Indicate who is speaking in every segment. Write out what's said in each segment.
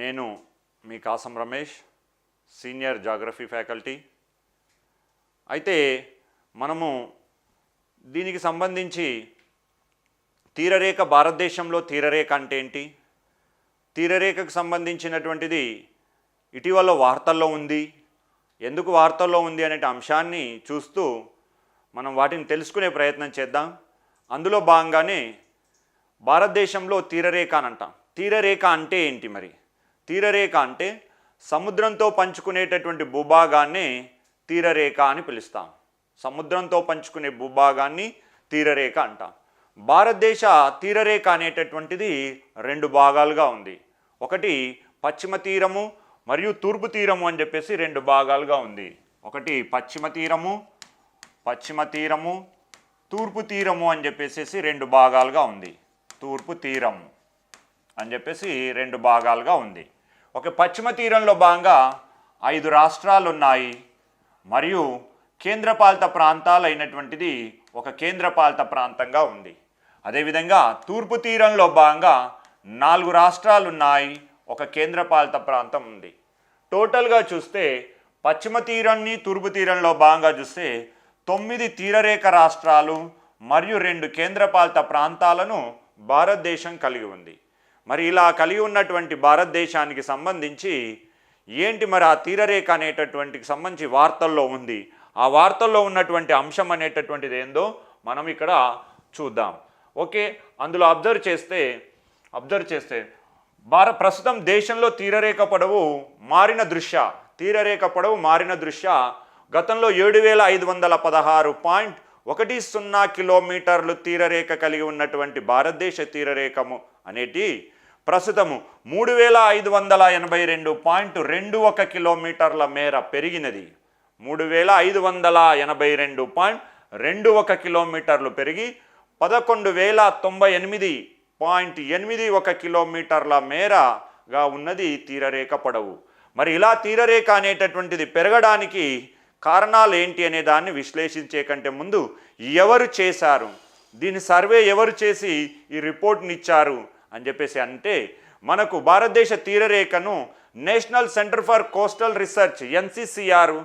Speaker 1: నేను మీ Kasam Ramesh senior geography faculty. అయితే మనము దీనికి సంబంధించి తీరరేఖ భారతదేశంలో తీరరేఖ అంటే ఏంటి? తీరరేఖకు సంబంధించినటువంటిది ఇటీవల వార్తల్లో ఉంది. ఎందుకు వార్తల్లో ఉంది అనే అంశాన్ని చూస్తూ మనం వాటిని తెలుసుకునే ప్రయత్నం చేద్దాం. అందులో భాగంగానే భారతదేశంలో తీరరేఖ అని అంటాం. తీరరేఖ అంటే ఏంటి మరి? తీరరేఖ అంటే సముద్రంతో పంచుకునేటటువంటి భూభాగాన్ని తీరరేఖ అని పిలుస్తాం. సముద్రంతో పంచుకునే భూభాగాన్ని తీరరేఖ అంటాం. భారతదేశ తీరరేఖ అనేటటువంటిది రెండు భాగాలుగా ఉంది. ఒకటి పశ్చిమ తీరము మరియు తూర్పు తీరము అని చెప్పేసి రెండు భాగాలుగా ఉంది. ఒకటి పశ్చిమ తీరము పశ్చిమ తీరము తూర్పు తీరము అని చెప్పేసి రెండు భాగాలుగా ఉంది. తూర్పు తీరము. అని చెప్పేసి రెండు భాగాలుగా ఉంది. ఒక పశ్చిమ తీరంలో భాగంగా ఐదు రాష్ట్రాలు ఉన్నాయి మరియు కేంద్రపాలిత ప్రాంతాలు అయినటువంటిది ఒక కేంద్రపాలిత ప్రాంతంగా ఉంది. అదేవిధంగా తూర్పు తీరంలో భాగంగా నాలుగు రాష్ట్రాలు ఉన్నాయి ఒక కేంద్రపాలిత ప్రాంతం ఉంది. టోటల్గా చూస్తే పశ్చిమ తీరాన్ని తూర్పు తీరంలో భాగంగా చూస్తే తొమ్మిది తీరరేఖ రాష్ట్రాలు మరియు రెండు కేంద్రపాలిత ప్రాంతాలను భారతదేశం కలిగి ఉంది. మరి ఇలా కలిగి ఉన్నటువంటి భారతదేశానికి సంబంధించి ఏంటి మరి ఆ తీరరేఖ అనేటటువంటికి సంబంధించి వార్తల్లో ఉంది? ఆ వార్తల్లో ఉన్నటువంటి అంశం అనేటటువంటిది ఏందో మనం ఇక్కడ చూద్దాం. ఓకే అందులో అబ్జర్వ్ చేస్తే అబ్జర్వ్ చేస్తే భార ప్రస్తుతం దేశంలో తీరరేఖ పొడవు మారిన దృశ్య తీరరేఖ పొడవు మారిన దృశ్య గతంలో ఏడు వేల ఐదు వందల పదహారు పాయింట్ ఒకటి సున్నా కిలోమీటర్లు తీరరేఖ కలిగి ఉన్నటువంటి భారతదేశ తీరరేఖము అనేటి ప్రస్తుతము మూడు వేల ఐదు వందల ఎనభై రెండు పాయింట్ రెండు ఒక కిలోమీటర్ల మేర పెరిగినది. మూడు వేల ఐదు వందల ఎనభై రెండు పాయింట్ రెండు ఒక కిలోమీటర్లు పెరిగి పదకొండు వేల తొంభై ఎనిమిది పాయింట్ ఎనిమిది ఒక కిలోమీటర్ల మేరగా ఉన్నది తీరరేఖ పొడవు. మరి ఇలా తీరరేఖ అనేటటువంటిది పెరగడానికి కారణాలు ఏంటి అనే దాన్ని విశ్లేషించే కంటే ముందు ఎవరు చేశారు? దీని సర్వే ఎవరు చేసి ఈ రిపోర్ట్ని ఇచ్చారు? అని చెప్పేసి అంటే మనకు భారతదేశ తీరరేఖను national centre for coastal research NCCR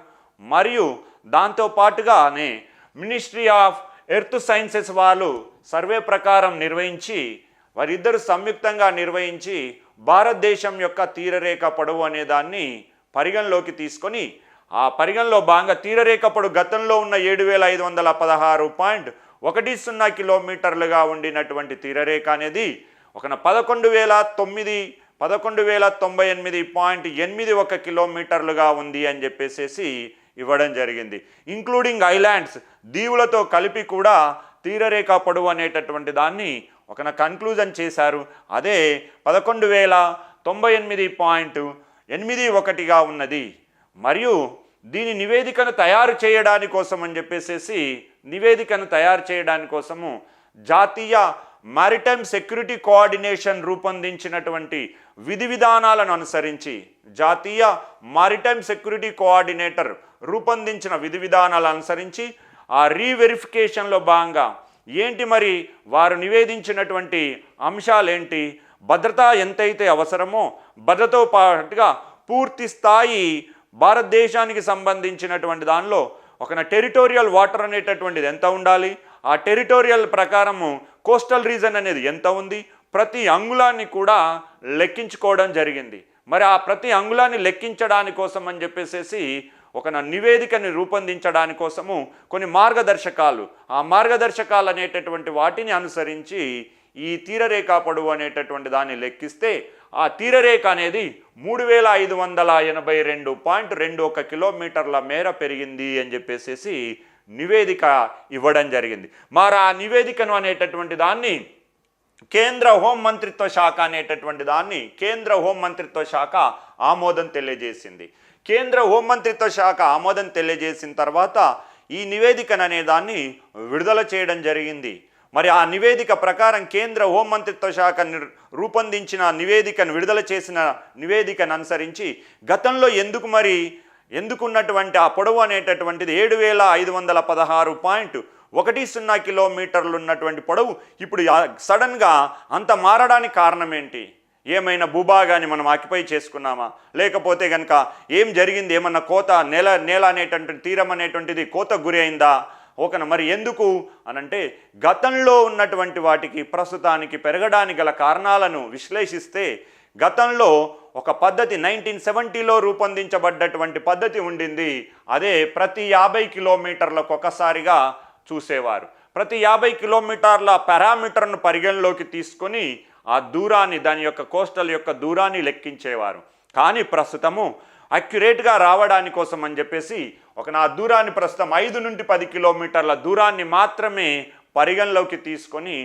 Speaker 1: మరియు దాంతో పాటుగానే మినిస్ట్రీ ఆఫ్ ఎర్త్ సైన్సెస్ వాళ్ళు సర్వే ప్రకారం నిర్వహించి వారిద్దరు సంయుక్తంగా నిర్వహించి భారతదేశం యొక్క తీరరేఖ పొడవు అనే దాన్ని పరిగణలోకి తీసుకొని ఆ పరిగణలో భాగంగా తీరరేఖ పొడవు గతంలో ఉన్న ఏడు వేల ఐదు వందల పదహారు పాయింట్ ఒకటి సున్నా కిలోమీటర్లుగా ఉండినటువంటి తీరరేఖ అనేది ఒక పదకొండు వేల తొమ్మిది పదకొండు వేల తొంభై ఎనిమిది పాయింట్ ఎనిమిది ఒక కిలోమీటర్లుగా ఉంది అని చెప్పేసేసి ఇవ్వడం జరిగింది. ఇంక్లూడింగ్ ఐలాండ్స్ దీవులతో కలిపి కూడా తీరరేఖ పొడవు అనేటటువంటి దాన్ని ఒక కన్క్లూజన్ చేశారు. అదే పదకొండు వేల తొంభై ఎనిమిది పాయింట్ ఎనిమిది ఒకటిగా ఉన్నది. మరియు దీని నివేదికను తయారు చేయడాని కోసం అని చెప్పేసేసి నివేదికను తయారు చేయడాని కోసము జాతీయ మారిటైమ్ సెక్యూరిటీ కోఆర్డినేషన్ రూపొందించినటువంటి విధి విధానాలను అనుసరించి జాతీయ మారిటైమ్ సెక్యూరిటీ కోఆర్డినేటర్ రూపొందించిన విధి విధానాలను అనుసరించి ఆ రీవెరిఫికేషన్లో భాగంగా ఏంటి మరి వారు నివేదించినటువంటి అంశాలేంటి భద్రత ఎంతైతే అవసరమో భద్రతతో పాటుగా పూర్తి స్థాయి భారతదేశానికి సంబంధించినటువంటి దానిలో ఒక టెరిటోరియల్ వాటర్ అనేటటువంటిది ఎంత ఉండాలి? ఆ టెరిటోరియల్ ప్రకారము కోస్టల్ రీజన్ అనేది ఎంత ఉంది? ప్రతి అంగుళాన్ని కూడా లెక్కించుకోవడం జరిగింది. మరి ఆ ప్రతి అంగుళాన్ని లెక్కించడాని కోసం అని చెప్పేసేసి ఒక నివేదికని రూపొందించడాని కోసము కొన్ని మార్గదర్శకాలు. ఆ మార్గదర్శకాలు అనేటటువంటి వాటిని అనుసరించి ఈ తీరరేఖ పొడవు అనేటటువంటి దాన్ని లెక్కిస్తే ఆ తీరరేఖ అనేది మూడు వేల ఐదు వందల ఎనభై రెండు పాయింట్ రెండు ఒక కిలోమీటర్ల మేర పెరిగింది అని చెప్పేసేసి నివేదిక ఇవ్వడం జరిగింది. మరి ఆ నివేదికను అనేటటువంటి దాన్ని కేంద్ర హోం మంత్రిత్వ శాఖ అనేటటువంటి దాన్ని కేంద్ర హోం మంత్రిత్వ శాఖ ఆమోదం తెలియజేసింది. కేంద్ర హోం మంత్రిత్వ శాఖ ఆమోదం తెలియజేసిన తర్వాత ఈ నివేదికను అనే దాన్ని విడుదల చేయడం జరిగింది. మరి ఆ నివేదిక ప్రకారం కేంద్ర హోం మంత్రిత్వ శాఖ రూపొందించిన నివేదికను విడుదల చేసిన నివేదికను అనుసరించి గతంలో ఎందుకు మరి ఎందుకున్నటువంటి ఆ పొడవు అనేటటువంటిది ఏడు వేల ఐదు వందల పదహారు పాయింట్ ఒకటి సున్నా కిలోమీటర్లు ఉన్నటువంటి పొడవు ఇప్పుడు సడన్గా అంత మారడానికి కారణం ఏంటి ఏమైనా భూభాగాన్ని మనం ఆక్యుపై చేసుకున్నామా? లేకపోతే కనుక ఏం జరిగింది? ఏమన్నా కోత నేల నేల అనేటువంటి తీరం అనేటువంటిది కోత గురి అయిందా? ఓకేనా మరి ఎందుకు? అనంటే గతంలో ఉన్నటువంటి వాటికి ప్రస్తుతానికి పెరగడానికి గల కారణాలను విశ్లేషిస్తే గతంలో ఒక పద్ధతి నైన్టీన్ సెవెంటీలో రూపొందించబడ్డటువంటి పద్ధతి ఉండింది. అదే ప్రతి యాభై కిలోమీటర్లకు ఒకసారిగా చూసేవారు. ప్రతి యాభై కిలోమీటర్ల పారామీటర్ను పరిగణలోకి తీసుకొని ఆ దూరాన్ని దాని యొక్క కోస్టల్ యొక్క దూరాన్ని లెక్కించేవారు. కానీ ప్రస్తుతము అక్యురేట్గా రావడాని కోసం అని చెప్పేసి ఒక నా దూరాన్ని ప్రస్తుతం ఐదు నుండి పది కిలోమీటర్ల దూరాన్ని మాత్రమే పరిగణలోకి తీసుకొని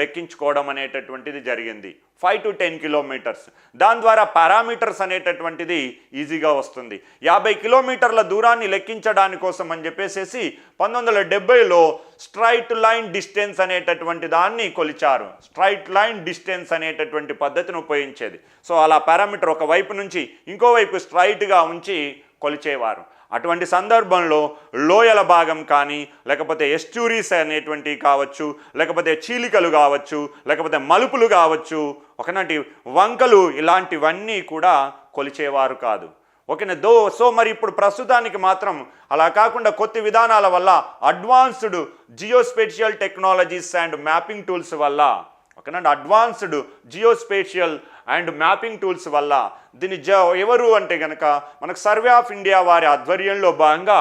Speaker 1: లెక్కించుకోవడం అనేటటువంటిది జరిగింది. Five to ten kilometres. దాని ద్వారా పారామీటర్స్ అనేటటువంటిది ఈజీగా వస్తుంది. యాభై కిలోమీటర్ల దూరాన్ని లెక్కించడాని కోసం అని చెప్పేసేసి పంతొమ్మిది వందల డెబ్బైలో స్ట్రైట్ లైన్ డిస్టెన్స్ అనేటటువంటి దాన్ని కొలిచారు. స్ట్రైట్ లైన్ డిస్టెన్స్ అనేటటువంటి పద్ధతిని ఉపయోగించేది. సో అలా పారామీటర్ ఒక వైపు నుంచి ఇంకోవైపు స్ట్రైట్గా ఉంచి కొలిచేవారు. అటువంటి సందర్భంలో లోయల భాగం కానీ లేకపోతే ఎస్ట్యూరీస్ అనేటువంటివి కావచ్చు లేకపోతే చీలికలు కావచ్చు లేకపోతే మలుపులు కావచ్చు ఒకనాటి వంకలు ఇలాంటివన్నీ కూడా కొలిచేవారు కాదు. ఓకేనా దో సో మరి ఇప్పుడు ప్రస్తుతానికి మాత్రం అలా కాకుండా కొత్త విధానాల వల్ల advanced geospatial technologies and mapping tools వల్ల ఓకేనండి advanced geospatial and mapping tools వల్ల దీని జ ఎవరు అంటే కనుక మనకు సర్వే ఆఫ్ ఇండియా వారి ఆధ్వర్యంలో భాగంగా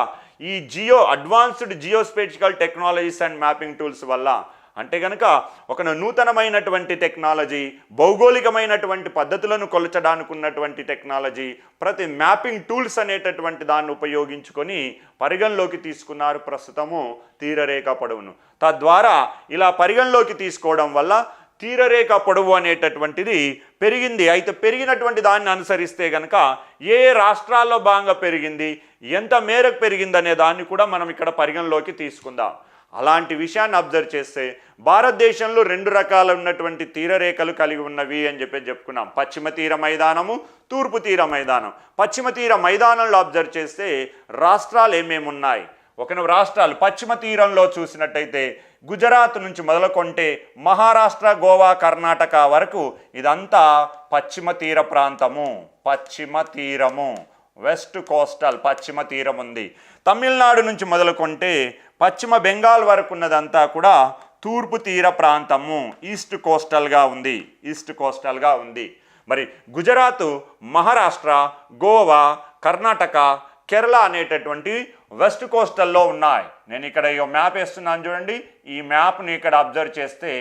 Speaker 1: ఈ geo advanced geospatial technologies and mapping tools వల్ల అంటే కనుక ఒక నూతనమైనటువంటి టెక్నాలజీ భౌగోళికమైనటువంటి పద్ధతులను కొలచడానికి ఉన్నటువంటి టెక్నాలజీ ప్రతి మ్యాపింగ్ టూల్స్ అనేటటువంటి దాన్ని ఉపయోగించుకొని పరిగణలోకి తీసుకున్నారు. ప్రస్తుతము తీరరేఖ పొడవును. తద్వారా ఇలా పరిగణలోకి తీసుకోవడం వల్ల తీరరేఖ పొడవు అనేటటువంటిది పెరిగింది. అయితే పెరిగినటువంటి దాన్ని అనుసరిస్తే గనక ఏ రాష్ట్రాల్లో భాగంగా పెరిగింది ఎంత మేరకు పెరిగింది అనే దాన్ని కూడా మనం ఇక్కడ పరిగణలోకి తీసుకుందాం. అలాంటి విషయాన్ని అబ్జర్వ్ చేస్తే భారతదేశంలో రెండు రకాల ఉన్నటువంటి తీరరేఖలు కలిగి ఉన్నవి అని చెప్పి చెప్పుకున్నాం. పశ్చిమ తీర మైదానము తూర్పు తీర మైదానం. పశ్చిమ తీర మైదానంలో అబ్జర్వ్ చేస్తే రాష్ట్రాలు ఏమేమి ఉన్నాయి ఒక రాష్ట్రాలు. పశ్చిమ తీరంలో చూసినట్టయితే గుజరాత్ నుంచి మొదలుకొంటే మహారాష్ట్ర గోవా కర్ణాటక వరకు ఇదంతా పశ్చిమ తీర ప్రాంతము. పశ్చిమ తీరము. వెస్ట్ కోస్టల్ పశ్చిమ తీరం ఉంది. తమిళనాడు నుంచి మొదలుకొంటే పశ్చిమ బెంగాల్ వరకు ఉన్నదంతా కూడా తూర్పు తీర ప్రాంతము. ఈస్ట్ కోస్టల్గా ఉంది. ఈస్ట్ కోస్టల్గా ఉంది. మరి గుజరాత్ మహారాష్ట్ర గోవా కర్ణాటక కేరళ అనేటటువంటి వెస్ట్ కోస్టల్లో ఉన్నాయి. నేను ఇక్కడ ఈ మ్యాప్ వేస్తున్నాను చూడండి. ఈ మ్యాప్ని ఇక్కడ అబ్జర్వ్ చేస్తే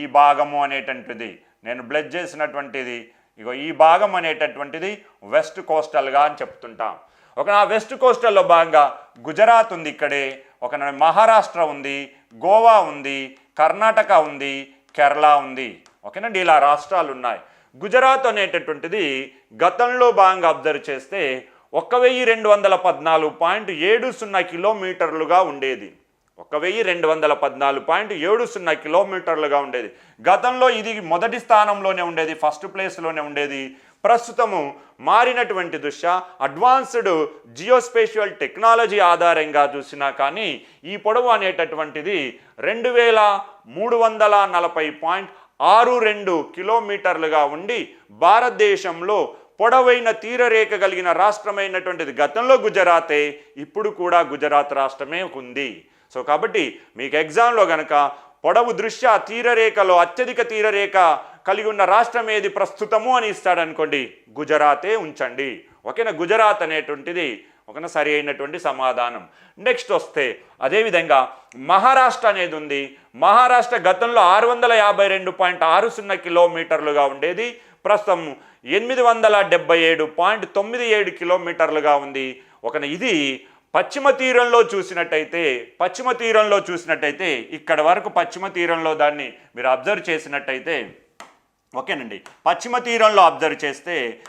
Speaker 1: ఈ భాగము అనేటటువంటిది. నేను బ్లెడ్ చేసినటువంటిది. ఇగో ఈ భాగం అనేటటువంటిది వెస్ట్ కోస్టల్గా అని చెప్తుంటాం. ఒక నా వెస్ట్ కోస్టల్లో భాగంగా గుజరాత్ ఉంది ఇక్కడే. ఒక మహారాష్ట్ర ఉంది గోవా ఉంది కర్ణాటక ఉంది కేరళ ఉంది. ఓకేనండి ఇలా రాష్ట్రాలు ఉన్నాయి. గుజరాత్ అనేటటువంటిది గతంలో భాగంగా అబ్జర్వ్ చేస్తే ఒక వెయ్యి రెండు వందల పద్నాలుగు పాయింట్ ఏడు సున్నా కిలోమీటర్లుగా ఉండేది. ఒక వెయ్యి రెండు వందల పద్నాలుగు పాయింట్ ఏడు సున్నా కిలోమీటర్లుగా ఉండేది. గతంలో ఇది మొదటి స్థానంలోనే ఉండేది ఫస్ట్ ప్లేస్లోనే ఉండేది. ప్రస్తుతము మారినటువంటి దృష్ట్యా అడ్వాన్స్డ్ జియోస్పేషియల్ టెక్నాలజీ ఆధారంగా చూసినా కానీ ఈ పొడవు అనేటటువంటిది రెండు వేల మూడు వందల నలభై పాయింట్ ఆరు రెండు కిలోమీటర్లుగా ఉండి భారతదేశంలో పొడవైన తీరరేఖ కలిగిన రాష్ట్రమైనటువంటిది గతంలో గుజరాతే ఇప్పుడు కూడా గుజరాత్ రాష్ట్రమే ఉంది. సో కాబట్టి మీకు ఎగ్జామ్లో కనుక పొడవు దృష్ట్యా తీరరేఖలో అత్యధిక తీరరేఖ కలిగి ఉన్న రాష్ట్రం ఏది ప్రస్తుతము అని ఇస్తాడనుకోండి గుజరాతే ఉంచండి. ఓకేనా? గుజరాత్ అనేటువంటిది ఒక సరి అయినటువంటి సమాధానం. నెక్స్ట్ వస్తే అదేవిధంగా మహారాష్ట్ర అనేది ఉంది. మహారాష్ట్ర గతంలో ఆరు వందల యాభై రెండు పాయింట్ ఆరు సున్నా కిలోమీటర్లుగా ఉండేది. ప్రస్తుతం ఎనిమిది వందల డెబ్బై ఏడు పాయింట్ తొమ్మిది ఏడు కిలోమీటర్లుగా ఉంది. ఒక ఇది పశ్చిమ తీరంలో చూసినట్టయితే పశ్చిమ తీరంలో చూసినట్టయితే ఇక్కడ వరకు పశ్చిమ తీరంలో దాన్ని మీరు అబ్జర్వ్ చేసినట్టయితే ఓకేనండి. పశ్చిమ తీరంలో అబ్జర్వ్ చేస్తే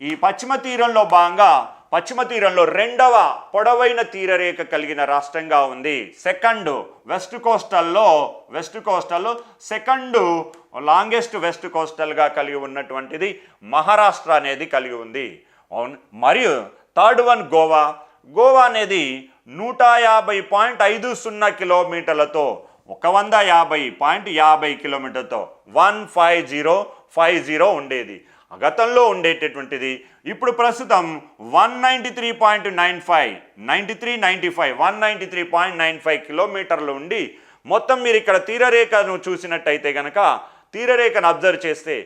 Speaker 1: ఈ పశ్చిమ తీరంలో భాగంగా పశ్చిమ తీరంలో రెండవ పొడవైన తీరరేఖ కలిగిన రాష్ట్రంగా ఉంది. సెకండ్ వెస్ట్ కోస్టల్లో వెస్ట్ కోస్టల్లో సెకండ్ లాంగెస్ట్ వెస్ట్ కోస్టల్గా కలిగి ఉన్నటువంటిది మహారాష్ట్ర అనేది కలిగి ఉంది. అవును. మరియు థర్డ్ వన్ గోవా. గోవా అనేది నూట యాభై పాయింట్ ఐదు సున్నా కిలోమీటర్లతో ఒక వంద యాభై పాయింట్ యాభై కిలోమీటర్తో one five zero five zero ఉండేది. గతంలో ఉండేటటువంటిది ఇప్పుడు ప్రస్తుతం one ninety three point nine five ninety three ninety five one ninety three point nine five కిలోమీటర్లు ఉండి మొత్తం మీరు ఇక్కడ తీరరేఖను చూసినట్టయితే కనుక తీరరేఖను అబ్జర్వ్ చేస్తే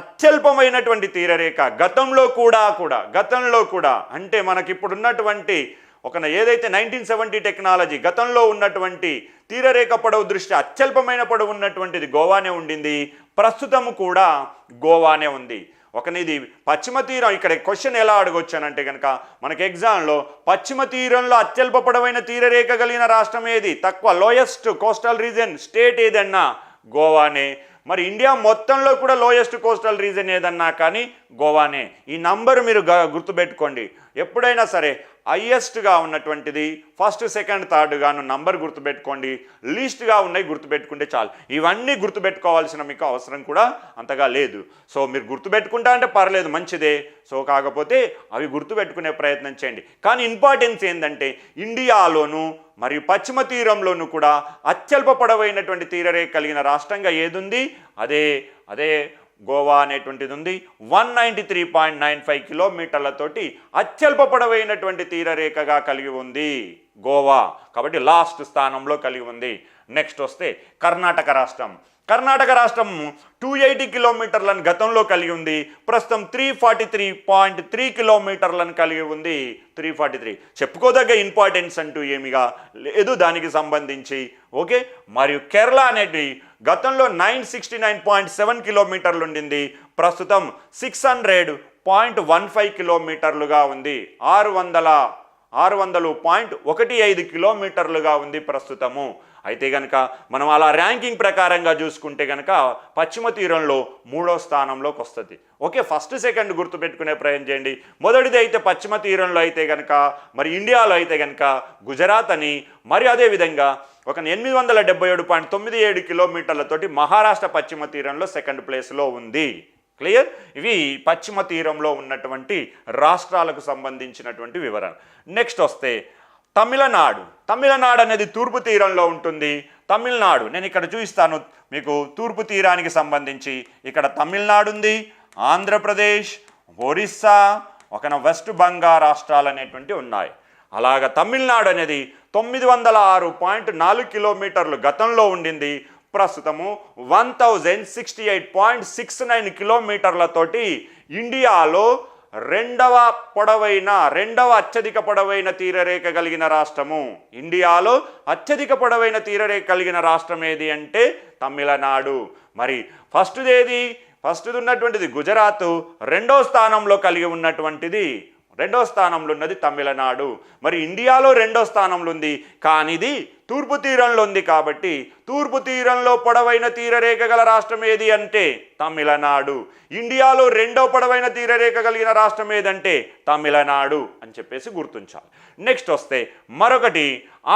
Speaker 1: అత్యల్పమైనటువంటి తీరరేఖ గతంలో కూడా కూడా గతంలో కూడా అంటే మనకిప్పుడు ఉన్నటువంటి ఒక ఏదైతే నైన్టీన్ సెవెంటీ టెక్నాలజీ గతంలో ఉన్నటువంటి తీరరేఖ పొడవు దృష్టి అత్యల్పమైన పొడవు ఉన్నటువంటిది గోవానే ఉండింది ప్రస్తుతం కూడా గోవానే ఉంది. ఒకనిది పశ్చిమ తీరం ఇక్కడ క్వశ్చన్ ఎలా అడగొచ్చానంటే కనుక మనకి ఎగ్జామ్లో పశ్చిమ తీరంలో అత్యల్ప పొడవైన తీరరేఖ కలిగిన రాష్ట్రం ఏది? తక్కువ లోయెస్ట్ కోస్టల్ రీజన్ స్టేట్ ఏదన్నా? గోవానే. మరి ఇండియా మొత్తంలో కూడా లోయెస్ట్ కోస్టల్ రీజన్ ఏదన్నా కానీ గోవానే. ఈ నంబర్ మీరు గ- గుర్తుపెట్టుకోండి. ఎప్పుడైనా సరే హయ్యెస్ట్గా ఉన్నటువంటిది ఫస్ట్ సెకండ్ థర్డ్ గాను నంబర్ గుర్తుపెట్టుకోండి. లీస్ట్గా ఉన్నాయి గుర్తుపెట్టుకుంటే చాలు. ఇవన్నీ గుర్తుపెట్టుకోవాల్సిన మీకు అవసరం కూడా అంతగా లేదు. సో మీరు గుర్తుపెట్టుకుంటా అంటే పర్లేదు మంచిదే. సో కాకపోతే అవి గుర్తుపెట్టుకునే ప్రయత్నం చేయండి. కానీ ఇంపార్టెన్స్ ఏంటంటే ఇండియాలోను మరియు పశ్చిమ తీరంలోనూ కూడా అత్యల్ప పొడవైనటువంటి తీరరే కలిగిన రాష్ట్రంగా ఏదుంది? అదే అదే గోవా అనేటువంటిది ఉంది one ninety three point nine five కిలోమీటర్లతోటి అత్యల్ప పొడవైనటువంటి తీరరేఖగా కలిగి ఉంది గోవా. కాబట్టి లాస్ట్ స్థానంలో కలిగి ఉంది. నెక్స్ట్ వస్తే కర్ణాటక రాష్ట్రం. కర్ణాటక రాష్ట్రం టూ ఎయిటీ కిలోమీటర్లను గతంలో కలిగి ఉంది. ప్రస్తుతం three forty three point three కిలోమీటర్లను కలిగి ఉంది. త్రీ ఫార్టీ త్రీ చెప్పుకోదగ్గ ఇంపార్టెన్స్ అంటూ ఏమిగా? లేదు దానికి సంబంధించి. ఓకే? మరియు కేరళ అనేది గతంలో nine sixty nine point seven కిలోమీటర్లు ఉండింది. ప్రస్తుతం six hundred point one five కిలోమీటర్లుగా ఉంది. ఆరు వందల ఆరు వందలు పాయింట్ ఒకటి ఐదు కిలోమీటర్లుగా ఉంది ప్రస్తుతము. అయితే గనక మనం అలా ర్యాంకింగ్ ప్రకారంగా చూసుకుంటే కనుక పశ్చిమ తీరంలో మూడో స్థానంలోకి వస్తుంది. ఓకే ఫస్ట్ సెకండ్ గుర్తుపెట్టుకునే ప్రయత్నం చేయండి. మొదటిది అయితే పశ్చిమ తీరంలో అయితే గనక మరి ఇండియాలో అయితే కనుక గుజరాత్ అని మరి అదేవిధంగా ఒక ఎనిమిది వందల డెబ్బై ఏడు పాయింట్ తొమ్మిది ఏడు కిలోమీటర్లతోటి మహారాష్ట్ర పశ్చిమ తీరంలో సెకండ్ ప్లేస్లో ఉంది. క్లియర్? ఇవి పశ్చిమ తీరంలో ఉన్నటువంటి రాష్ట్రాలకు సంబంధించినటువంటి వివరణ నెక్స్ట్ వస్తే తమిళనాడు. తమిళనాడు అనేది తూర్పు తీరంలో ఉంటుంది. తమిళనాడు నేను ఇక్కడ చూపిస్తాను మీకు తూర్పు తీరానికి సంబంధించి. ఇక్కడ తమిళనాడు ఉంది ఆంధ్రప్రదేశ్ ఒరిస్సా ఒక వెస్ట్ బెంగాల్ రాష్ట్రాలు అనేటువంటి ఉన్నాయి. అలాగ తమిళనాడు అనేది తొమ్మిది వందల ఆరు పాయింట్ నాలుగు కిలోమీటర్లు గతంలో ఉండింది. ప్రస్తుతము one thousand sixty eight point six nine కిలోమీటర్లతోటి ఇండియాలో రెండవ పొడవైన రెండవ అత్యధిక పొడవైన తీరరేఖ కలిగిన రాష్ట్రము. ఇండియాలో అత్యధిక పొడవైన తీరరేఖ కలిగిన రాష్ట్రం ఏది అంటే తమిళనాడు. మరి ఫస్ట్ది ఏది? ఫస్ట్ది ఉన్నటువంటిది గుజరాత్. రెండో స్థానంలో కలిగి ఉన్నటువంటిది రెండో స్థానంలో ఉన్నది తమిళనాడు. మరి ఇండియాలో రెండో స్థానంలో ఉంది కానీ ఇది తూర్పు తీరంలో ఉంది కాబట్టి తూర్పు తీరంలో పొడవైన తీరరేఖ గల రాష్ట్రం ఏది అంటే తమిళనాడు. ఇండియాలో రెండో పొడవైన తీరరేఖ కలిగిన రాష్ట్రం ఏదంటే తమిళనాడు అని చెప్పేసి గుర్తుంచాలి. నెక్స్ట్ వస్తే మరొకటి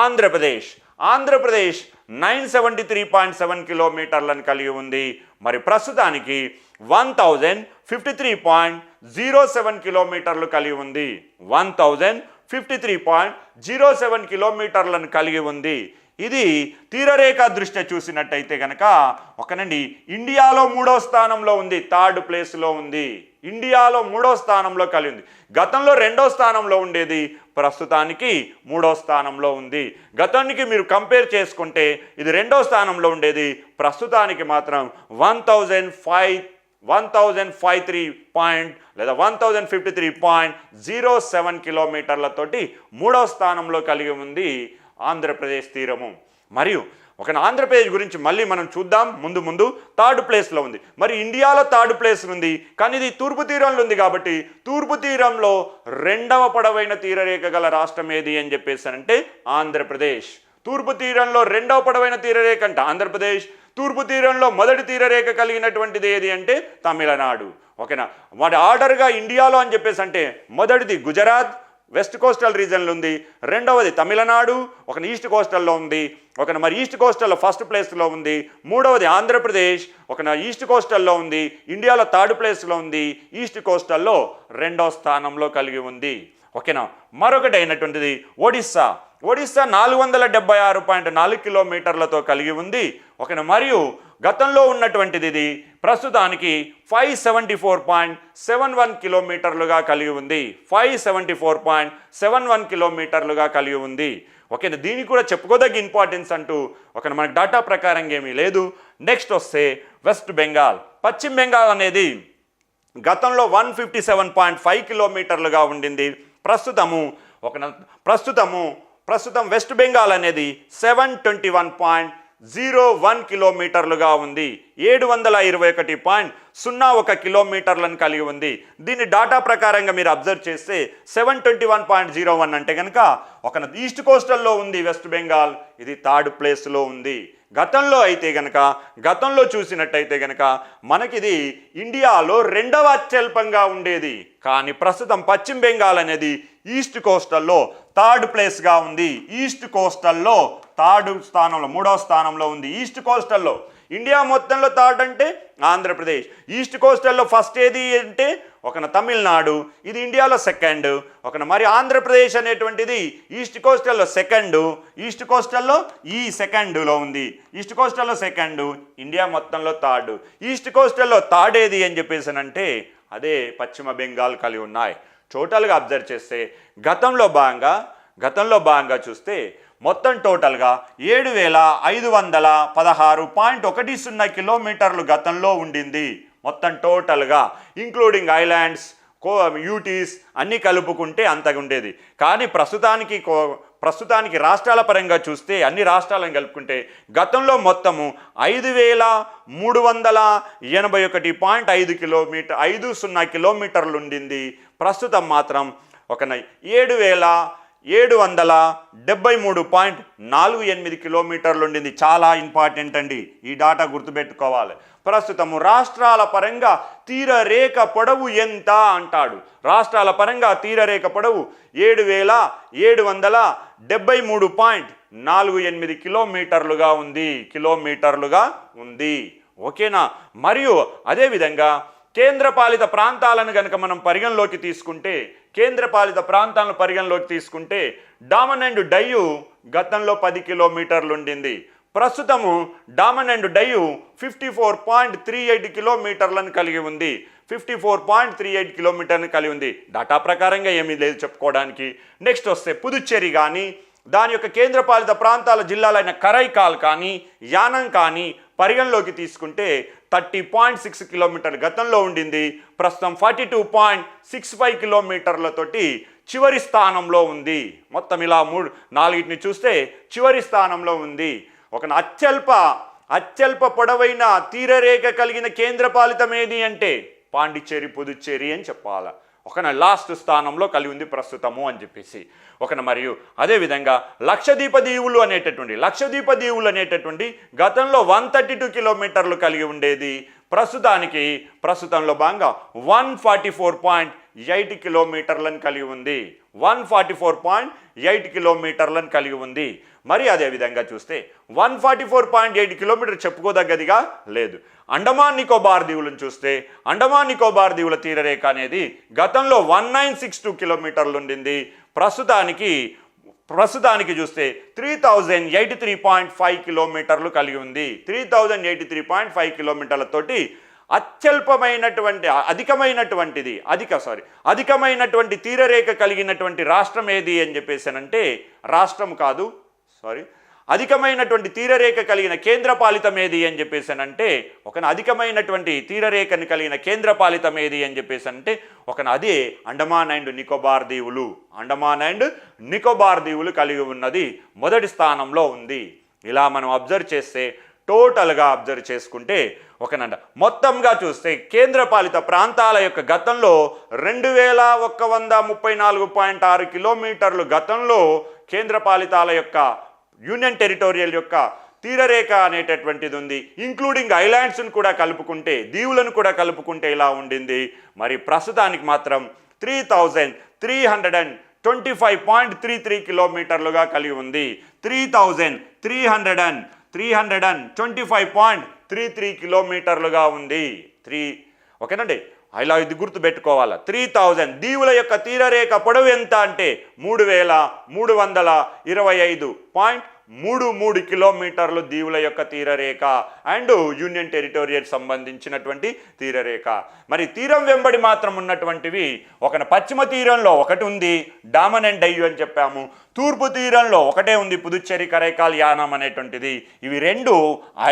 Speaker 1: Andhra Pradesh. Andhra Pradesh nine seventy three point seven కిలోమీటర్లను కలిగి ఉంది. మరి ప్రస్తుతానికి one thousand fifty three point zero seven కిలోమీటర్లు కలిగి ఉంది. One thousand fifty three point zero seven కిలోమీటర్లను కలిగి ఉంది. ఇది తీరరేఖ దృష్ట్యా చూసినట్టయితే కనుక ఒకనండి ఇండియాలో మూడో స్థానంలో ఉంది థర్డ్ ప్లేస్లో ఉంది. ఇండియాలో మూడో స్థానంలో కలిగి ఉంది. గతంలో రెండో స్థానంలో ఉండేది ప్రస్తుతానికి మూడో స్థానంలో ఉంది. గతానికి మీరు కంపేర్ చేసుకుంటే ఇది రెండో స్థానంలో ఉండేది ప్రస్తుతానికి మాత్రం one thousand five one thousand five three point లేదా one thousand fifty three point zero seven కిలోమీటర్లతోటి మూడవ స్థానంలో కలిగి ఉంది ఆంధ్రప్రదేశ్ తీరము. మరియు ఒక ఆంధ్రప్రదేశ్ గురించి మళ్ళీ మనం చూద్దాం. ముందు ముందు థర్డ్ ప్లేస్లో ఉంది. మరి ఇండియాలో థర్డ్ ప్లేస్ ఉంది. కానీ ఇది తూర్పు తీరంలో ఉంది కాబట్టి తూర్పు తీరంలో రెండవ పొడవైన తీరరేఖ గల రాష్ట్రం ఏది అని చెప్పేసానంటే ఆంధ్రప్రదేశ్. తూర్పు తీరంలో రెండవ పొడవైన తీరరేఖ అంట ఆంధ్రప్రదేశ్. తూర్పు తీరంలో మొదటి తీరరేఖ కలిగినటువంటిది ఏది అంటే తమిళనాడు. ఓకేనా? వాటి ఆర్డర్గా ఇండియాలో అని చెప్పేసి అంటే మొదటిది గుజరాత్ వెస్ట్ కోస్టల్ రీజన్లో ఉంది. రెండవది తమిళనాడు ఒక ఈస్ట్ కోస్టల్లో ఉంది. ఒక మరి ఈస్ట్ కోస్టల్లో ఫస్ట్ ప్లేస్లో ఉంది. మూడవది ఆంధ్రప్రదేశ్ ఒక ఈస్ట్ కోస్టల్లో ఉంది. ఇండియాలో థర్డ్ ప్లేస్లో ఉంది. ఈస్ట్ కోస్టల్లో రెండో స్థానంలో కలిగి ఉంది. ఓకేనా? మరొకటి అయినటువంటిది ఒడిస్సా. ఒడిస్సా నాలుగు వందల డెబ్బై ఆరు పాయింట్ నాలుగు కిలోమీటర్లతో కలిగి ఉంది. ఒక మరియు గతంలో ఉన్నటువంటిది ఇది. ప్రస్తుతానికి five seventy four point seven one కిలోమీటర్లుగా కలిగి ఉంది. Five seventy four point seven one కిలోమీటర్లుగా కలిగి ఉంది. ఓకే దీనికి కూడా చెప్పుకోదగ్గ ఇంపార్టెన్స్ అంటూ ఒక మనకు డాటా ప్రకారం ఏమీ లేదు. నెక్స్ట్ వస్తే వెస్ట్ బెంగాల్. పశ్చిమ బెంగాల్ అనేది గతంలో one fifty seven point five కిలోమీటర్లుగా ఉండింది. ప్రస్తుతము ఒక ప్రస్తుతము ప్రస్తుతం వెస్ట్ బెంగాల్ అనేది seven twenty one point zero one కిలోమీటర్లుగా ఉంది. ఏడు వందల ఇరవై ఒకటి పాయింట్ సున్నా ఒక కిలోమీటర్లను కలిగి ఉంది. దీని డాటా ప్రకారంగా మీరు అబ్జర్వ్ చేస్తే seven twenty one point zero one అంటే కనుక ఒక ఈస్ట్ కోస్టల్లో ఉంది వెస్ట్ బెంగాల్ ఇది థర్డ్ ప్లేస్లో ఉంది. గతంలో అయితే గనక గతంలో చూసినట్టయితే గనక మనకిది ఇండియాలో రెండవ అత్యల్పంగా ఉండేది. కానీ ప్రస్తుతం పశ్చిమ బెంగాల్ అనేది ఈస్ట్ కోస్టల్లో థర్డ్ ప్లేస్గా ఉంది. ఈస్ట్ కోస్టల్లో థర్డ్ స్థానంలో మూడవ స్థానంలో ఉంది. ఈస్ట్ కోస్టల్లో ఇండియా మొత్తంలో థర్డ్ అంటే ఆంధ్రప్రదేశ్. ఈస్ట్ కోస్టల్లో ఫస్ట్ ఏది అంటే ఒకన తమిళనాడు ఇది ఇండియాలో సెకండ్. ఒకన మరి ఆంధ్రప్రదేశ్ అనేటువంటిది ఈస్ట్ కోస్టల్లో సెకండ్. ఈస్ట్ కోస్టల్లో ఈ సెకండ్లో ఉంది. ఈస్ట్ కోస్టల్లో సెకండ్ ఇండియా మొత్తంలో థర్డ్. ఈస్ట్ కోస్టల్లో థర్డ్ ఏది అని చెప్పేసి అంటే అదే పశ్చిమ బెంగాల్ కలిగి ఉన్నాయి. టోటల్గా అబ్జర్వ్ చేస్తే గతంలో భాగంగా గతంలో భాగంగా చూస్తే మొత్తం టోటల్గా ఏడు వేల ఐదు వందల పదహారు పాయింట్ ఒకటి సున్నా కిలోమీటర్లు గతంలో ఉండింది. మొత్తం టోటల్గా ఇంక్లూడింగ్ ఐలాండ్స్ కో యూటీస్ అన్నీ కలుపుకుంటే అంతగా ఉండేది. కానీ ప్రస్తుతానికి కో ప్రస్తుతానికి రాష్ట్రాల పరంగా చూస్తే అన్ని రాష్ట్రాలను కలుపుకుంటే గతంలో మొత్తము ఐదు వేల మూడు వందల ఎనభై ఒకటి పాయింట్ ఐదు కిలోమీటర్ ఐదు సున్నా కిలోమీటర్లు ఉండింది. ప్రస్తుతం మాత్రం ఒక ఏడు వేల ఏడు వందల డెబ్బై మూడు పాయింట్ నాలుగు ఎనిమిది కిలోమీటర్లు ఉండింది. చాలా ఇంపార్టెంట్ అండి. ఈ డాటా గుర్తుపెట్టుకోవాలి. ప్రస్తుతము రాష్ట్రాల పరంగా తీరరేఖ పొడవు ఎంత అంటాడు. రాష్ట్రాల పరంగా తీరరేఖ పొడవు ఏడు వేల ఏడు వందల డెబ్బై మూడు పాయింట్ నాలుగు ఎనిమిది కిలోమీటర్లుగా ఉంది. కిలోమీటర్లుగా ఉంది. ఓకేనా? మరియు అదేవిధంగా కేంద్రపాలిత ప్రాంతాలను కనుక మనం పరిగణలోకి తీసుకుంటే కేంద్రపాలిత ప్రాంతాలను పరిగణలోకి తీసుకుంటే డామన్ అండ్ డయ్యు గతంలో పది కిలోమీటర్లు ఉండింది ప్రస్తుతము Daman and Diu fifty four point three eight కిలోమీటర్లను కలిగి ఉంది. Fifty four point three eight కిలోమీటర్ని కలిగి ఉంది. డాటా ప్రకారంగా ఏమీ లేదు చెప్పుకోవడానికి. నెక్స్ట్ వస్తే పుదుచ్చేరి కానీ దాని యొక్క కేంద్రపాలిత ప్రాంతాల జిల్లాలైన కరైకాల్ కానీ యానం కానీ పరిగణలోకి తీసుకుంటే థర్టీ పాయింట్ సిక్స్ కిలోమీటర్ గతంలో ఉండింది. ప్రస్తుతం forty two point six five కిలోమీటర్లతోటి చివరి స్థానంలో ఉంది. మొత్తం ఇలా మూడు నాలుగిటిని చూస్తే చివరి స్థానంలో ఉంది. ఒక అత్యల్ప అత్యల్ప పొడవైన తీరరేఖ కలిగిన కేంద్రపాలితం ఏది అంటే పాండిచ్చేరి పుదుచ్చేరి అని చెప్పాలి. ఒకన లాస్ట్ స్థానంలో కలిగి ఉంది ప్రస్తుతము అని చెప్పేసి. ఒకన మరియు అదేవిధంగా లక్షదీప దీవులు అనేటటువంటి లక్షద్వీప దీవులు అనేటటువంటి గతంలో వన్ థర్టీ టూ కిలోమీటర్లు కలిగి ఉండేది ప్రస్తుతానికి ప్రస్తుతంలో భాగంగా one forty four point eight కిలోమీటర్లను కలిగి ఉంది. One forty four point eight కిలోమీటర్లను కలిగి ఉంది. మరి అదే విధంగా చూస్తే one forty four point eight kilometre చెప్పుకోదగ్గదిగా లేదు. అండమాన్ నికోబార్ దీవులను చూస్తే అండమాన్ నికోబార్ దీవుల తీరరేఖ అనేది గతంలో వన్ నైన్ సిక్స్ టూ కిలోమీటర్లు ఉండింది. ప్రస్తుతానికి ప్రస్తుతానికి చూస్తే three thousand eighty three point five కిలోమీటర్లు కలిగి ఉంది. Three thousand eighty three point five కిలోమీటర్లతోటి అత్యల్పమైనటువంటి అధికమైనటువంటిది అధిక సారీ అధికమైనటువంటి తీరరేఖ కలిగినటువంటి రాష్ట్రం ఏది అని చెప్పేసానంటే రాష్ట్రం కాదు సారీ అధికమైనటువంటి తీరరేఖ కలిగిన కేంద్రపాలితం ఏది అని చెప్పేసానంటే ఒక అధికమైనటువంటి తీరరేఖను కలిగిన కేంద్రపాలితం ఏది అని చెప్పేసానంటే ఒక అదే అండమాన్ అండ్ నికోబార్ దీవులు అండమాన్ అండ్ నికోబార్ దీవులు కలిగి ఉన్నది మొదటి స్థానంలో ఉంది. ఇలా మనం అబ్జర్వ్ చేస్తే టోటల్గా అబ్జర్వ్ చేసుకుంటే ఒకనంట మొత్తంగా చూస్తే కేంద్రపాలిత ప్రాంతాల యొక్క గతంలో రెండు వేల ఒక్క వంద ముప్పై నాలుగు పాయింట్ ఆరు కిలోమీటర్లు గతంలో కేంద్రపాలితాల యొక్క యూనియన్ టెరిటోరియల్ యొక్క తీరరేఖ అనేటటువంటిది ఉంది. ఇంక్లూడింగ్ ఐలాండ్స్ను కూడా కలుపుకుంటే దీవులను కూడా కలుపుకుంటే ఇలా ఉండింది? మరి ప్రస్తుతానికి మాత్రం three thousand three hundred and twenty five point three three కిలోమీటర్లుగా కలిగి ఉంది. Three thousand three hundred and three hundred and twenty five point three three కిలోమీటర్లుగా ఉంది. త్రీ ఓకేనండి? ఇలా ఇది గుర్తు పెట్టుకోవాలా త్రీ థౌజండ్ దీవుల యొక్క తీరరేఖ పొడవు ఎంత అంటే మూడు వేల మూడు వందల ఇరవై ఐదు పాయింట్ మూడు మూడు కిలోమీటర్లు దీవుల యొక్క తీరరేఖ అండ్ యూనియన్ టెరిటోరియల్ సంబంధించినటువంటి తీరరేఖ. మరి తీరం వెంబడి మాత్రం ఉన్నటువంటివి ఒక పశ్చిమ తీరంలో ఒకటి ఉంది డామన్ అండ్ డయ్యు అని చెప్పాము. తూర్పు తీరంలో ఒకటే ఉంది పుదుచ్చేరి కరైకాల్ యానం అనేటువంటిది. ఇవి రెండు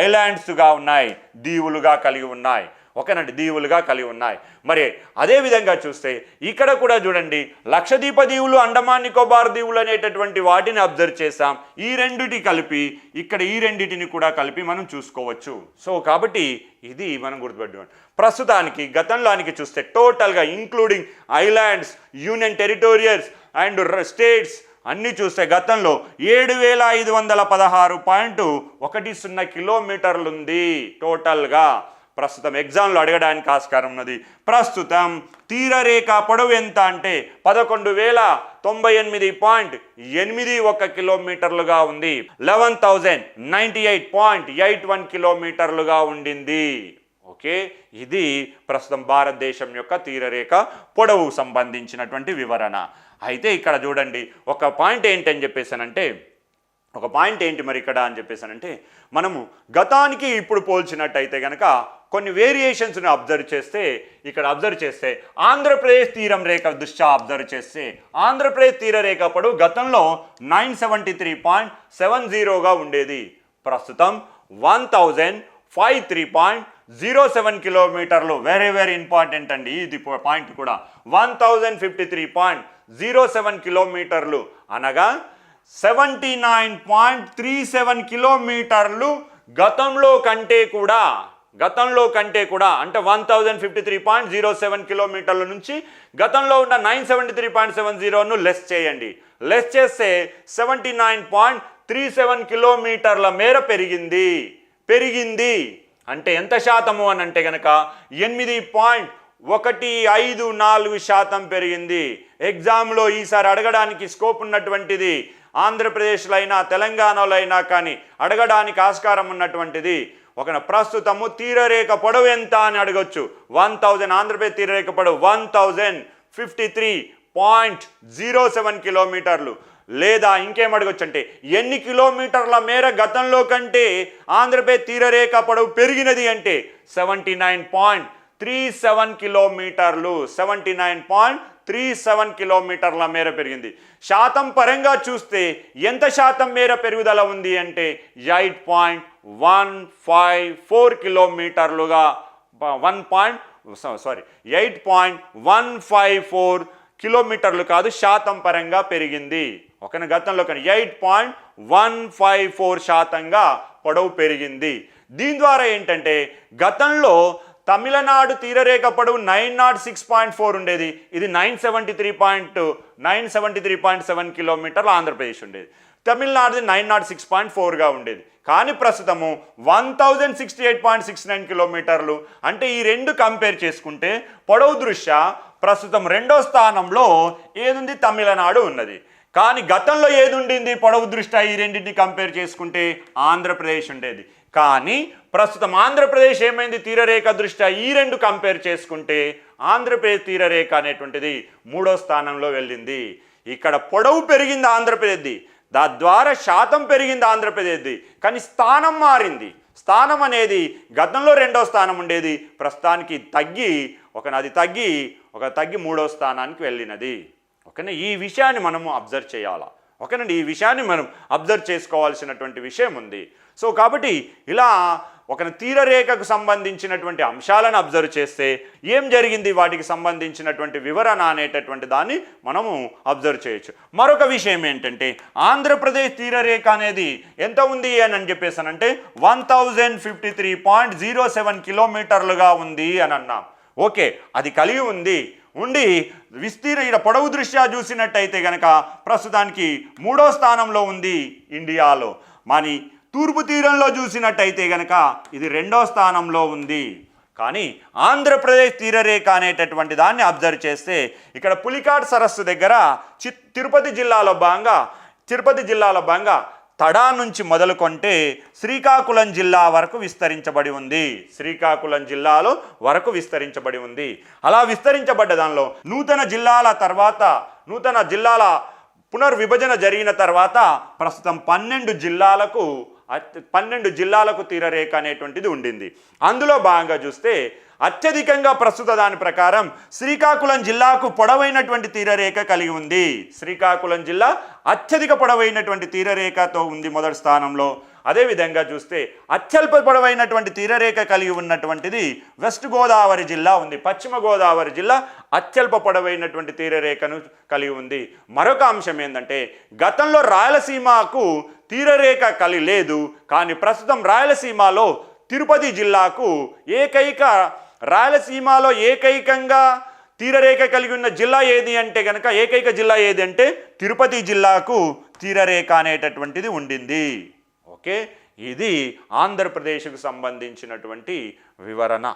Speaker 1: ఐలాండ్స్గా ఉన్నాయి దీవులుగా కలిగి ఉన్నాయి. ఒకనటి దీవులుగా కలిగి ఉన్నాయి. మరి అదే విధంగా చూస్తే ఇక్కడ కూడా చూడండి లక్షద్వీప దీవులు అండమాన్ నికోబార్ దీవులు అనేటటువంటి వాటిని అబ్జర్వ్ చేశాం. ఈ రెండిటి కలిపి ఇక్కడ ఈ రెండిటిని కూడా కలిపి మనం చూసుకోవచ్చు. సో కాబట్టి ఇది మనం గుర్తుపెట్టుకోండి. ప్రస్తుతానికి గతంలోనికి చూస్తే టోటల్గా including islands union territorials and states అన్నీ చూస్తే గతంలో ఏడు వేల ఐదు వందల పదహారు పాయింట్ ఒకటి సున్నా కిలోమీటర్లు ఉంది టోటల్గా. ప్రస్తుతం ఎగ్జామ్లో అడగడానికి ఆస్కారం ఉన్నది. ప్రస్తుతం తీరరేఖ పొడవు ఎంత అంటే పదకొండు వేల తొంభై ఎనిమిది పాయింట్ ఎనిమిది ఒక కిలోమీటర్లుగా ఉంది. Eleven thousand ninety eight point eight one కిలోమీటర్లుగా ఉండింది. ఓకే? ఇది ప్రస్తుతం భారతదేశం యొక్క తీరరేఖ పొడవు సంబంధించినటువంటి వివరణ. అయితే ఇక్కడ చూడండి ఒక పాయింట్ ఏంటని చెప్పేసానంటే ఒక పాయింట్ ఏంటి మరి ఇక్కడ అని చెప్పేసానంటే మనము గతానికి ఇప్పుడు పోల్చినట్టయితే కనుక కొన్ని వేరియేషన్స్ని అబ్జర్వ్ చేస్తే ఇక్కడ అబ్జర్వ్ చేస్తే ఆంధ్రప్రదేశ్ తీరం రేఖ దృష్ట్యా అబ్జర్వ్ చేస్తే ఆంధ్రప్రదేశ్ తీర రేఖ పొడవు గతంలో nine seventy three point seven జీరోగా ఉండేది. ప్రస్తుతం one thousand five three point zero seven కిలోమీటర్లు. వెరీ వెరీ ఇంపార్టెంట్ అండి ఇది పాయింట్ కూడా. One thousand fifty three point zero seven కిలోమీటర్లు. అనగా seventy nine point three seven కిలోమీటర్లు గతంలో కంటే కూడా గతంలో కంటే కూడా అంటే one thousand fifty three point zero seven కిలోమీటర్ల నుంచి గతంలో ఉన్న nine seventy three point seven జీరోను less చేయండి. లెస్ చేస్తే seventy nine point three seven కిలోమీటర్ల మేర పెరిగింది. పెరిగింది. అంటే ఎంత శాతము అని అంటే కనుక ఎనిమిది పాయింట్ ఒకటి ఐదు నాలుగు శాతం పెరిగింది. ఎగ్జామ్లో ఈసారి అడగడానికి స్కోప్ ఉన్నటువంటిది ఆంధ్రప్రదేశ్లో అయినా తెలంగాణలో అయినా కానీ అడగడానికి ఆస్కారం ఉన్నటువంటిది. ఒక ప్రస్తుతము తీరరేఖ పొడవు ఎంత? అని అడగొచ్చు. వన్ థౌజండ్ ఆంధ్రప్రదేశ్ తీరరేఖ పొడవు one thousand fifty three point zero seven కిలోమీటర్లు. లేదా ఇంకేం అడగొచ్చు అంటే ఎన్ని కిలోమీటర్ల మేర గతంలో కంటే ఆంధ్రప్రదేశ్ తీరరేఖ పొడవు పెరిగినది? అంటే seventy nine point three seven కిలోమీటర్లు. Seventy nine point three seven కిలోమీటర్ల మేర పెరిగింది. శాతం పరంగా చూస్తే ఎంత శాతం మేర పెరుగుదల ఉంది అంటే eight point one five four కిలోమీటర్లుగా one point sorry eight point one five four కిలోమీటర్లు కాదు శాతం పరంగా పెరిగింది. ఒక గతంలో కానీ eight point one five four శాతంగా పొడవు పెరిగింది. దీని ద్వారా ఏంటంటే గతంలో తమిళనాడు తీరరేఖ పొడవు nine nought six point four ఉండేది. ఇది nine seventy three point nine seventy three point seven కిలోమీటర్లు ఆంధ్రప్రదేశ్ ఉండేది. తమిళనాడుది నైన్ నాట్ సిక్స్ పాయింట్ ఫోర్గా ఉండేది. కానీ ప్రస్తుతము one thousand sixty eight point six nine కిలోమీటర్లు అంటే ఈ రెండు కంపేర్ చేసుకుంటే పొడవు దృష్ట్యా ప్రస్తుతం రెండో స్థానంలో ఏదుంది? తమిళనాడు ఉన్నది. కానీ గతంలో ఏది ఉండింది పొడవు దృష్ట్యా ఈ రెండింటిని కంపేర్ చేసుకుంటే ఆంధ్రప్రదేశ్ ఉండేది. కానీ ప్రస్తుతం ఆంధ్రప్రదేశ్ ఏమైంది? తీరరేఖ దృష్ట్యా ఈ రెండు కంపేర్ చేసుకుంటే ఆంధ్రప్రదేశ్ తీరరేఖ అనేటువంటిది మూడో స్థానంలో వెళ్ళింది. ఇక్కడ పొడవు పెరిగింది ఆంధ్రప్రదేశ్ది. తద్వారా శాతం పెరిగింది ఆంధ్రప్రదేశ్ది. కానీ స్థానం మారింది. స్థానం అనేది గతంలో రెండో స్థానం ఉండేది. ప్రస్తుతానికి తగ్గి ఒక నది తగ్గి ఒక తగ్గి మూడో స్థానానికి వెళ్ళినది. ఓకేనా? ఈ విషయాన్ని మనము అబ్జర్వ్ చేయాలా? ఓకేనండి? ఈ విషయాన్ని మనం అబ్జర్వ్ చేసుకోవాల్సినటువంటి విషయం ఉంది. సో కాబట్టి ఇలా ఒక తీరరేఖకు సంబంధించినటువంటి అంశాలను అబ్జర్వ్ చేస్తే ఏం జరిగింది? వాటికి సంబంధించినటువంటి వివరణ అనేటటువంటి దాన్ని మనము అబ్జర్వ్ చేయొచ్చు. మరొక విషయం ఏంటంటే ఆంధ్రప్రదేశ్ తీరరేఖ అనేది ఎంత ఉంది అని అని చెప్పేసానంటే one thousand fifty three point zero seven కిలోమీటర్లుగా ఉంది అని అన్నాం. ఓకే అది కలిగి ఉంది. ఉండి విస్తీర్ణ పొడవు దృష్ట్యా చూసినట్టయితే కనుక ప్రస్తుతానికి మూడో స్థానంలో ఉంది ఇండియాలో. మరి తూర్పు తీరంలో చూసినట్టయితే గనక ఇది రెండో స్థానంలో ఉంది. కానీ ఆంధ్రప్రదేశ్ తీరరేఖ అనేటటువంటి దాన్ని అబ్జర్వ్ చేస్తే ఇక్కడ పులికాట్ సరస్సు దగ్గర చి తిరుపతి జిల్లాలో భాగంగా తిరుపతి జిల్లాలో భాగంగా తడా నుంచి మొదలుకొంటే శ్రీకాకుళం జిల్లా వరకు విస్తరించబడి ఉంది. శ్రీకాకుళం జిల్లాలో వరకు విస్తరించబడి ఉంది. అలా విస్తరించబడ్డ దానిలో నూతన జిల్లాల తర్వాత నూతన జిల్లాల పునర్విభజన జరిగిన తర్వాత ప్రస్తుతం పన్నెండు జిల్లాలకు పన్నెండు జిల్లాలకు తీరరేఖ అనేటువంటిది ఉండింది. అందులో భాగంగా చూస్తే అత్యధికంగా ప్రస్తుత దాని ప్రకారం శ్రీకాకుళం జిల్లాకు పొడవైనటువంటి తీరరేఖ కలిగి ఉంది. శ్రీకాకుళం జిల్లా అత్యధిక పొడవైనటువంటి తీరరేఖతో ఉంది మొదటి స్థానంలో. అదేవిధంగా చూస్తే అత్యల్ప పొడవైనటువంటి తీరరేఖ కలిగి ఉన్నటువంటిది వెస్ట్ గోదావరి జిల్లా ఉంది. పశ్చిమ గోదావరి జిల్లా అత్యల్ప పొడవైనటువంటి తీరరేఖను కలిగి ఉంది. మరొక అంశం ఏంటంటే గతంలో రాయలసీమకు తీరరేఖ కలి లేదు. కానీ ప్రస్తుతం రాయలసీమలో తిరుపతి జిల్లాకు ఏకైక రాయలసీమలో ఏకైకంగా తీరరేఖ కలిగి ఉన్న జిల్లా ఏది అంటే కనుక ఏకైక జిల్లా ఏది అంటే తిరుపతి జిల్లాకు తీరరేఖ అనేటటువంటిది ఉండింది. ఓకే? ఇది ఆంధ్రప్రదేశ్కు సంబంధించినటువంటి వివరణ.